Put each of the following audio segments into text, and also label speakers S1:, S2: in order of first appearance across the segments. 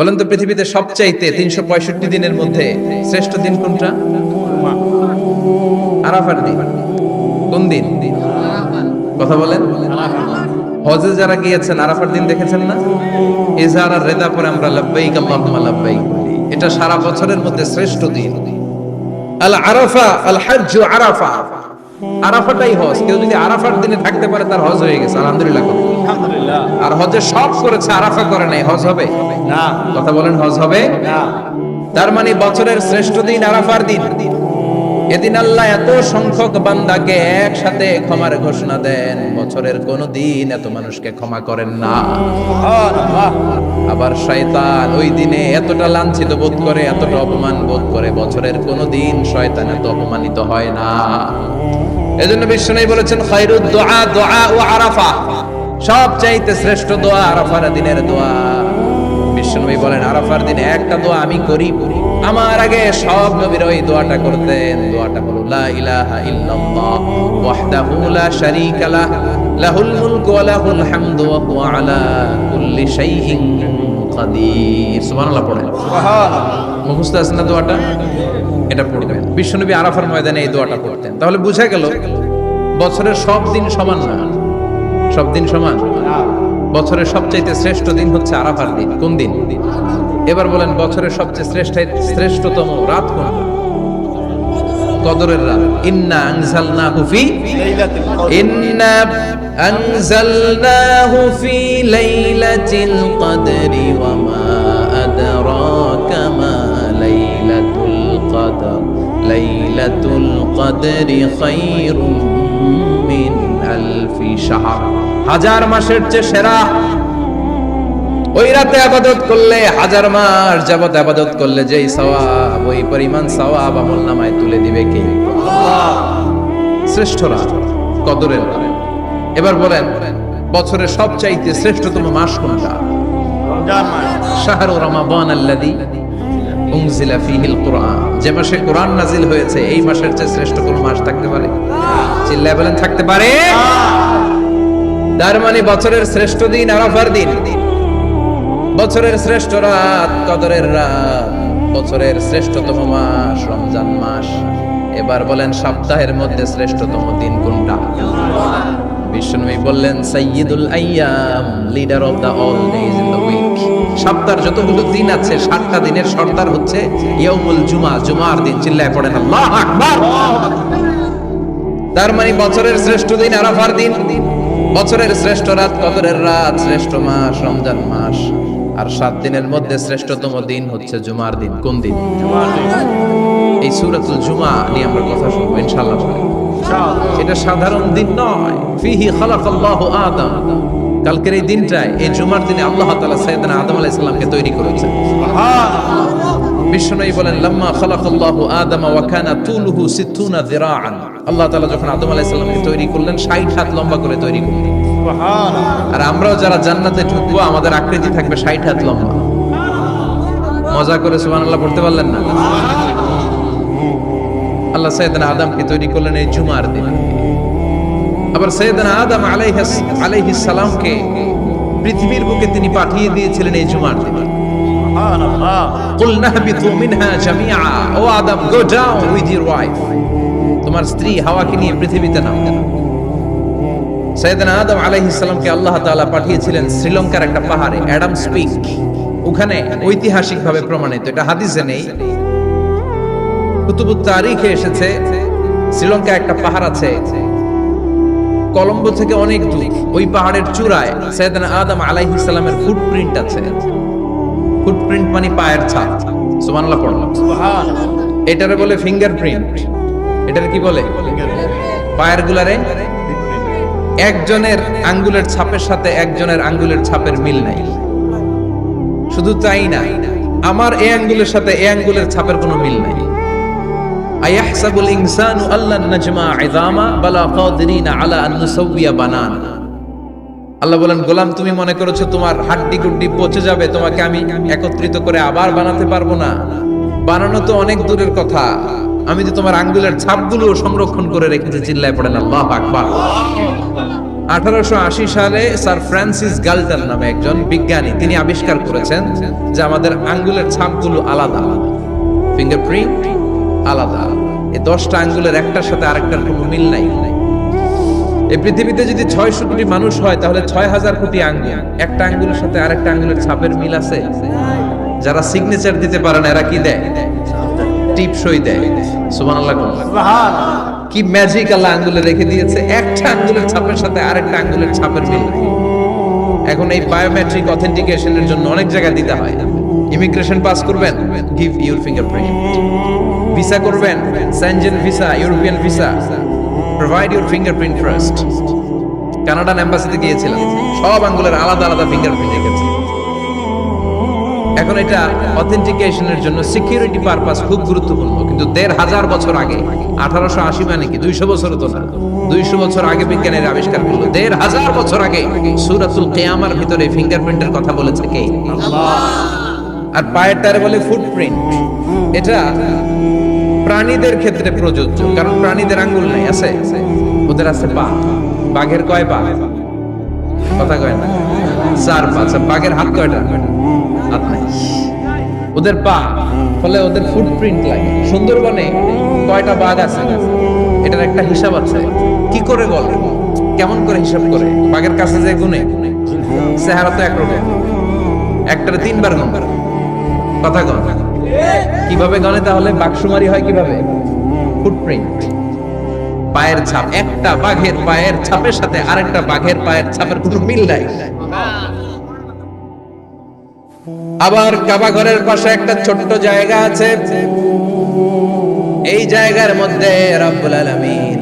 S1: বলেন তো পৃথিবীতে সবচাইতে তিনশো পঁয়ষট্টি দিনের মধ্যে শ্রেষ্ঠ দিন কোনটা? কোন দিন? কথা বলেন। হজে যারা গিয়েছেন, আরাফার দিন দেখেছেন না? রেদা আমরা এটা সারা বছরের মধ্যে শ্রেষ্ঠ দিন। আল আরাফা আল আরাফা। আরাফাটাই হজ। কেউ যদি আরাফার দিনে থাকতে পারে, তার হজ হয়ে গেছে। আলহামদুলিল্লাহ। আর হজে সব করেছে আরাফা করে নাই। হজ হবে?
S2: না।
S1: কথা বলেন হজ হবে?
S2: না।
S1: তার মানে বছরের শ্রেষ্ঠ দিন আরাফার দিন। এদিন আল্লাহ এত সংখ্যক বান্দাকে একসাথে ক্ষমার ঘোষণা দেন বছরের কোন দিন এত মানুষকে ক্ষমা করেন না। আবার শয়তান ওই দিনে এতটা লাঞ্ছিত বোধ করে এতটা অপমান বোধ করে বছরের কোন দিন শয়তান এত অপমানিত হয় না। এজন্য বিষ্ণু বলেছেন খায়রুদ দোয়া দোয়া ও আরাফা। সব চাইতে শ্রেষ্ঠ দোয়া আরাফার দিনের দোয়া। বিষ্ণুবী বলেন আরাফার দিনে একটা দোয়া আমি করি করি। আমার আগে সব নবীর ওই দোয়াটা করতেন। দোয়াটা হলো লা ইলাহা ইল্লাল্লাহ ওয়াহদাহু লা শারীকা লাহ লাহুল মুলকু ওয়া লাহুল হামদু ওয়া হুয়া আলা কুল্লি শাইইন কাদির সুবহানাল্লাহ পড়েন।
S2: সুবহানাল্লাহ।
S1: মুখস্থ আছে না দোয়াটা? এটা পড়বেন। বিশ্বনবী আরাফার ময়দানে এই দোয়াটা পড়তেন। তাহলে বুঝা গেল বছরের সব দিন সমান না। সব দিন সমান? বছরের সবচাইতে শ্রেষ্ঠ দিন হচ্ছে আরাফার দিন। কোন দিন? এবার বলেন, বছরের সবচেয়ে শ্রেষ্ঠ শ্রেষ্ঠতম রাত কোন? কদরের রাত। ইন্না আনজালনাহু ফি
S2: ইন্না
S1: আনজালনাহু ফি লাইলাতিল কদরি ওয়া মা আদরাকা মা লাইলাতুল কদর। লাইলাতুল কদরি খায়রুম মিন আলফি শাহাব হাজার মাসের চেয়ে সেরা। ওই রাতে আবাদত করলে হাজার মাস যাবৎ আবাদত করলে যেই সওয়াব ওই পরিমাণ সওয়াব আমল নামায় তুলে দিবে কে? শ্রেষ্ঠরা কদরের এবার বলেন বছরের সবচাইতে শ্রেষ্ঠতম মাস কোনটা? শাহরু রমাবান আল্লাদি উনজিলা ফীহিল কুরআন। যে মাসে কোরআন নাজিল হয়েছে, এই মাসের চেয়ে শ্রেষ্ঠ কোন মাস থাকতে পারে? চিল্লায় বলেন, থাকতে পারে। তার মানে বছরের শ্রেষ্ঠ দিন আরাফার দিন। বছরের শ্রেষ্ঠ রাত কদরের রাত। বছরের শ্রেষ্ঠতম মাস রমজান মাস। এবার বলেন, সপ্তাহের মধ্যে শ্রেষ্ঠতম দিন কোনটা? বিষ্ণুবী বললেন I'm leader of the all days in the week সপ্তাহের যতগুলো দিন আছে, সাতটা দিনের সর্দার হচ্ছে ইয়াউমুল জুমা, জুমার দিন, চিল্লায় পড়েন আকবার! তার মানে বছরের শ্রেষ্ঠ দিন আরাফার দিন, বছরের শ্রেষ্ঠ রাত কদরের রাত, শ্রেষ্ঠ মাস রমজান মাস, আর সাত দিনের মধ্যে শ্রেষ্ঠতম দিন হচ্ছে জুমার দিন, কোন দিন? এই সূরাতুল জুমা নিয়ে আমরা কথা শুনব, ইনশাআল্লাহ। এটা সাধারণ দিন নয়। ফিহি খালাকাল্লাহু আদম। কালকের এই দিনটায় এই জুমার দিনে আল্লাহ তাআলা সাইয়েদনা আদম আলাইহিস সালামকে তৈরি করেছেন। বিশ্বনবী বলেন লাম্মা খালাকাল্লাহু আদম ওয়া কানা তুলুহু 60 যিরাআন। আল্লাহ তাআলা যখন আদম আলাইহিস সালামকে তৈরি করলেন 60 হাত লম্বা করে তৈরি করলেন।
S2: সুবহানাল্লাহ।
S1: আর আমরাও যারা জান্নাতে ঢুকবো আমাদের আকৃতি থাকবে 60 হাত লম্বা। মজা করে সুবহানাল্লাহ পড়তে পারলেন না? আল্লাহ সাইয়েদনা আদমকে তৈরি করলেন এই জুমার দিন। আবার সৈয়দনা আদম আলাইহিস আলাইহিস সালামকে পৃথিবীর বুকে তিনি পাঠিয়ে দিয়েছিলেন এই জুমার দিনে।
S2: সুবহানাল্লাহ।
S1: কুল নাহবিতু মিনহা ও Adam go down with your wife তোমার স্ত্রী হাওয়াকে নিয়ে পৃথিবীতে সৈয়দনা আদম আলাইহিস সালামকে আল্লাহ তাআলা পাঠিয়েছিলেন শ্রীলঙ্কার একটা পাহাড়ে অ্যাডাম স্পিক ওখানে ঐতিহাসিকভাবে প্রমাণিত এটা হাদিসে নেই। কুতুবুত তারিখে এসেছে। শ্রীলঙ্কা একটা পাহাড় আছে। কলম্বো থেকে অনেক দূর। ওই পাহাড়ের চূড়ায় সৈয়দনা আদম আলাইহিস সালামের ফুটপ্রিন্ট আছে। ফুটপ্রিন্ট মানে পায়ের ছাপ। সুবহানাল্লাহ পড়লাম। এটারে বলে ফিঙ্গারপ্রিন্ট এটার কি বলে? পায়ের গুলারে একজনের আঙ্গুলের ছাপের সাথে একজনের আঙ্গুলের ছাপের মিল নাই। শুধু তাই না, আমার এই আঙ্গুলের সাথে এই আঙ্গুলের ছাপের কোনো মিল নাই। আয়াহসাবুল ইনসানু আল্লান নাজমা ইযামা বালা কাদিরিনা আলা আন নুসাওয়িয়া বানানা আল্লাহ বলেন, গোলাম, তুমি মনে করেছ তোমার হাড্ডি গুড্ডি পচে যাবে? তোমাকে আমি একত্রিত করে আবার বানাতে পারব না? বানানো তো অনেক দূরের কথা। আমি তো তোমার আঙ্গুলের ছাপগুলো সংরক্ষণ করে রেখেছি, চিল্লায় পড়েন আল্লাহ আকবার। আঠারোশো আশি সালে স্যার ফ্রান্সিস গাল্টন নামে একজন বিজ্ঞানী তিনি আবিষ্কার করেছেন যে আমাদের আঙ্গুলের ছাপগুলো আলাদা। ফিঙ্গারপ্রিন্ট আলাদা। এই দশটা আঙ্গুলের একটার সাথে আরেকটার কোনো মিল নাই। এই পৃথিবীতে যদি ছয়শো কোটি মানুষ হয় তাহলে ছয় হাজার কোটি আঙ্গুল। একটা আঙ্গুলের সাথে আরেকটা আঙ্গুলের ছাপের মিল আছে? যারা সিগনেচার দিতে পারে না এরা কি দেয়? টিপ সই দেয় কোন। কি ম্যাজিক আল্লাহ আঙ্গুলে রেখে দিয়েছে? একটা আঙ্গুলের ছাপের সাথে আরেকটা আঙ্গুলের ছাপের মিল। এখন এই বায়োমেট্রিক অথেন্টিকেশনের জন্য অনেক জায়গায় দিতে হয়। ইমিগ্রেশন পাস করবেন? গিভ ইউর ফিঙ্গারপ্রিন্ট ভিসা করবেন? Schengen visa European visa provide your fingerprint first Canadian এম্বাসিতে গিয়েছিলাম। সব আঙ্গুলের আলাদা আলাদা ফিঙ্গারপ্রিন্ট রেখেছে এখন এটা অথেন্টিকেশনের জন্য সিকিউরিটি পারপাস খুব গুরুত্বপূর্ণ। কিন্তু দেড় হাজার বছর আগে, আঠারোশো আশি মানে কি? দুইশো বছর তো না। দুইশো বছর আগে বিজ্ঞানের আবিষ্কার করল, দেড় হাজার বছর আগে সুরাতুল কেয়ামার ভিতরে ফিঙ্গারপ্রিন্টের কথা বলেছে কে? আর পায়ের টারে বলে ফুটপ্রিন্ট এটা প্রাণীদের ক্ষেত্রে প্রযোজ্য কারণ প্রাণীদের আঙ্গুল নেই আছে? ওদের আছে পা। বাঘের কয় পা? কথা কয় না। চার পা। আচ্ছা, বাঘের হাত কয়টা? হাত নাই। ওদের পা ফলে ওদের ফুটপ্রিন্ট লাগে। সুন্দরবনে কয়টা বাঘ আছে? এটার একটা হিসাব আছে। কি করে বলে কেমন করে হিসাব করে? বাঘের কাছে যে গুনে চেহারা তো একরকম একটার তিনবার গুণ। কথা কন। কীভাবে গনে তাহলে? বাঘসুমারি হয় কীভাবে? ফুটপ্রিন্ট পায়ের ছাপ। একটা বাঘের পায়ের ছাপের সাথে আরেকটা বাঘের পায়ের ছাপের কোনো মিল নাই। আবার কাবা ঘরের পাশে একটা ছোট্ট জায়গা আছে। এই জায়গার মধ্যে রাব্বুল আলামিন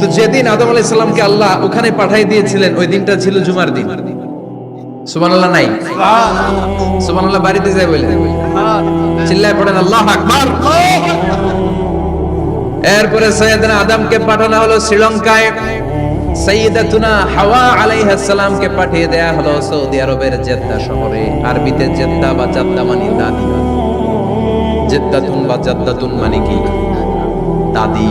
S1: তো যেদিন আদম আলাইহিস সালামকে আল্লাহ ওখানে পাঠিয়ে দিয়েছিলেন, ওই দিনটা ছিল জুমার দিন। সৌদি আরবের জেদ্দা আরবিতে জেদ্দা বা দাদি। জেদ্দাতুন বা মানে কি? দাদি।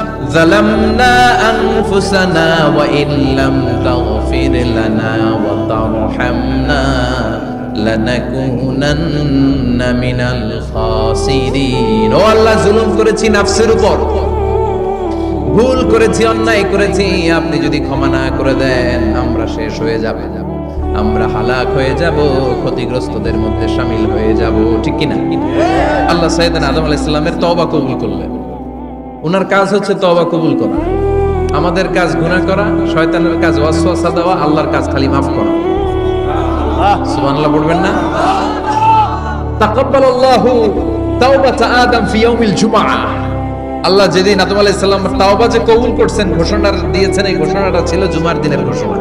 S1: ظلمنا أنفسنا وإن لم تغفر لنا وترحمنا لنكونن من الخاسرين ও আল্লাহ জুলুম করেছি নাফসের উপর ভুল করেছি অন্যায় করেছি আপনি যদি ক্ষমা না করে দেন আমরা শেষ হয়ে যাব আমরা হালাক হয়ে যাব ক্ষতিগ্রস্তদের মধ্যে সামিল হয়ে যাব ঠিক কিনা আল্লাহ সাইদান আদম আলাইহিস সালামের তওবা কবুল করলেন ওনার কাজ হচ্ছে তওবা কবুল করা। আমাদের কাজ গুনাহ করা, শয়তানের কাজ ওয়াসওয়াসা দেওয়া, আল্লাহর কাজ খালি মাফ করা। আল্লাহ যেদিন তাওবা যে কবুল করছেন দিয়েছেন, এই ঘোষণাটা ছিল জুমার দিনের ঘোষণা।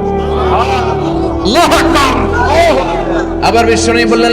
S1: আবার বিশ্বনবী বললেন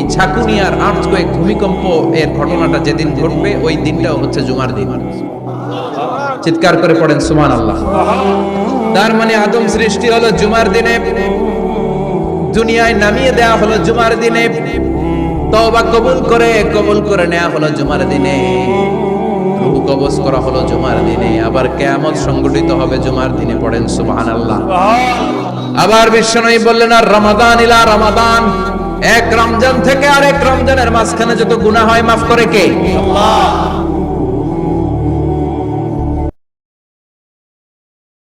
S1: এই ছাকুনিয়ার আর্থ কয়েক ভূমিকম্প এর ঘটনাটা যেদিন ঘটবে, ওই দিনটাও হচ্ছে জুমার দিন। চিৎকার করে পড়েন সুমান আল্লাহ তার মানে আদম সৃষ্টি হলো জুমার দিনে, দুনিয়ায় নামিয়ে দেয়া হলো জুমার দিনে তবা কবুল করে কবুল করে নেওয়া হলো জুমার দিনে। কবজ করা হলো জুমার দিনে, আবার কেয়ামত সংগঠিত হবে জুমার দিনে, পড়েন, সুবহানাল্লাহ। আবার বিশ্বনবী বললেন, আর রমাদান ইলা রমাদান। এক রমজান থেকে আরেক রমজানের মাঝখানে যত গুণা হয় মাফ করে কে?
S2: আল্লাহ।